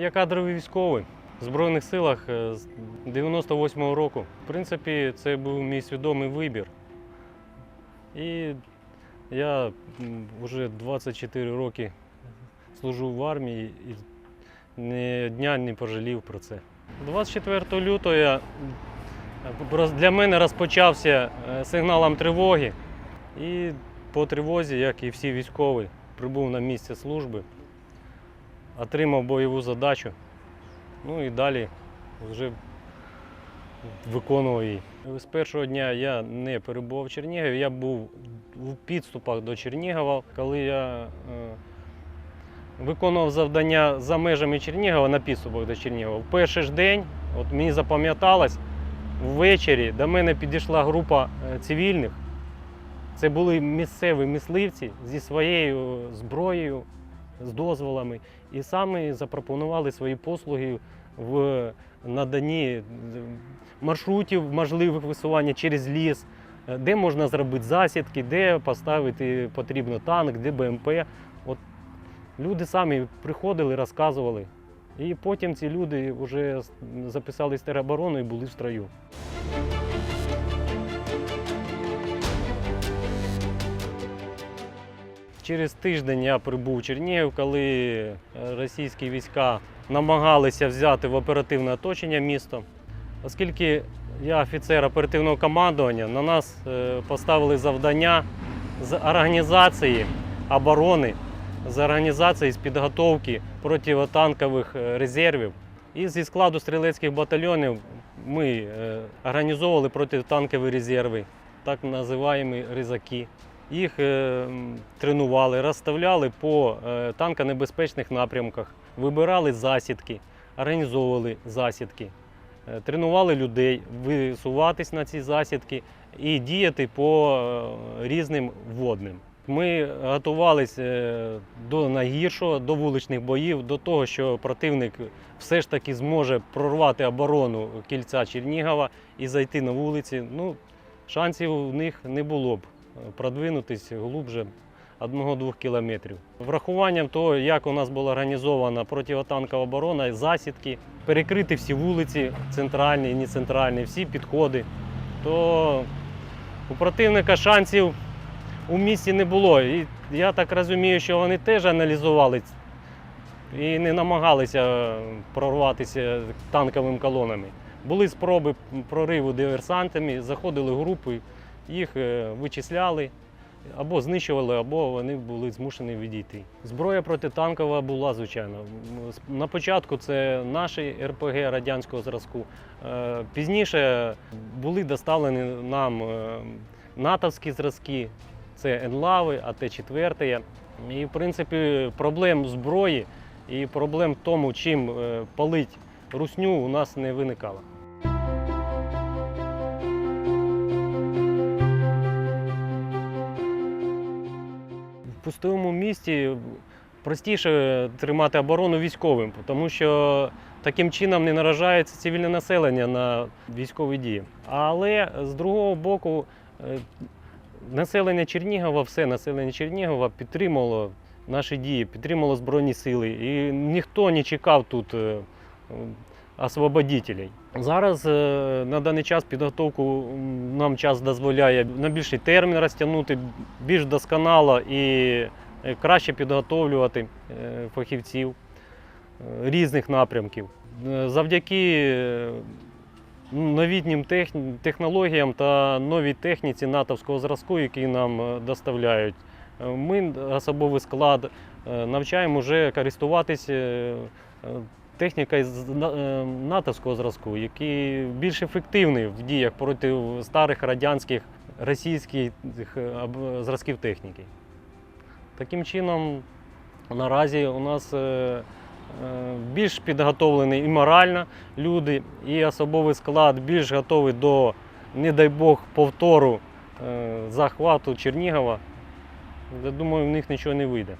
Я кадровий військовий в Збройних силах е, з 98-го року. В принципі, це був мій свідомий вибір. І я вже 24 роки служу в армії і ні дня не пожалів про це. 24 лютого для мене розпочався е, сигналом тривоги. І по тривозі, як і всі військові, прибув на місце служби, отримав бойову задачу. Ну і далі вже виконував її. З першого дня я не перебував в Чернігові, я був у підступах до Чернігова, коли я е, виконував завдання за межами Чернігова на підступах до Чернігова. В перший ж день, от мені запам'яталось, ввечері до мене підійшла група е, цивільних. Це були місцеві мисливці зі своєю зброєю, з дозволами, і саме запропонували свої послуги в наданні е, маршрутів можливих висування через ліс, е, де можна зробити засідки, де поставити потрібно танк, де БМП. От люди самі приходили, розказували. І потім ці люди вже записались в тероборону і були в строю. Через тиждень я прибув у Чернігів, коли е, російські війська намагалися взяти в оперативне оточення місто. Оскільки я офіцер оперативного командування, на нас е, поставили завдання з організації оборони, з організації з підготовки противотанкових е, резервів. І зі складу стрілецьких батальйонів ми організовували протитанкові резерви, так називаємо ризаки. Їх е, тренували, розставляли по е, танконебезпечних напрямках, вибирали засідки, організовували засідки, е, тренували людей висуватись на ці засідки і діяти по різним водним. Ми готувалися до найгіршого, до вуличних боїв, до того, що противник все ж таки зможе прорвати оборону кільця Чернігова і зайти на вулиці. Ну, шансів у них не було б продвинутись глубже 1-2 кілометрів. Врахуванням того, як у нас була організована противотанкова оборона, засідки, перекрити всі вулиці, центральні і нецентральні, всі підходи, то у противника шансів у місті не було. І я так розумію, що вони теж аналізували і не намагалися прорватися танковими колонами. Були спроби прориву диверсантами, заходили групи, їх е, вичисляли або знищували, або вони були змушені відійти. Зброя протитанкова була, звичайно. На початку це наші РПГ радянського зразку. Е, Пізніше були доставлені нам е, натовські зразки, це Енлави, АТ-4. І, в принципі, проблем зброї і проблем в тому, чим палить русню, у нас не виникало. В пустовому місті простіше тримати оборону військовим, тому що таким чином не наражається цивільне населення на військові дії. Але з другого боку, е, населення Чернігова, все населення Чернігова підтримало наші дії, підтримало Збройні сили. І ніхто не чекав тут освободителей. Зараз е, на даний час підготовку нам час дозволяє на більший термін розтягнути, більш досконало і е, краще підготовлювати е, фахівців різних напрямків. Завдяки новітнім технологіям та новій техніці натовського зразку, які нам доставляють, ми особовий склад навчаємо вже користуватись е, з е, натовського зразку, який більш ефективний в діях проти старих радянських російських е, зразків техніки. Таким чином, наразі у нас е, більш підготовлені і морально люди, і особовий склад більш готовий до, не дай Бог, повтору захвату Чернігова. Я думаю, в них нічого не вийде.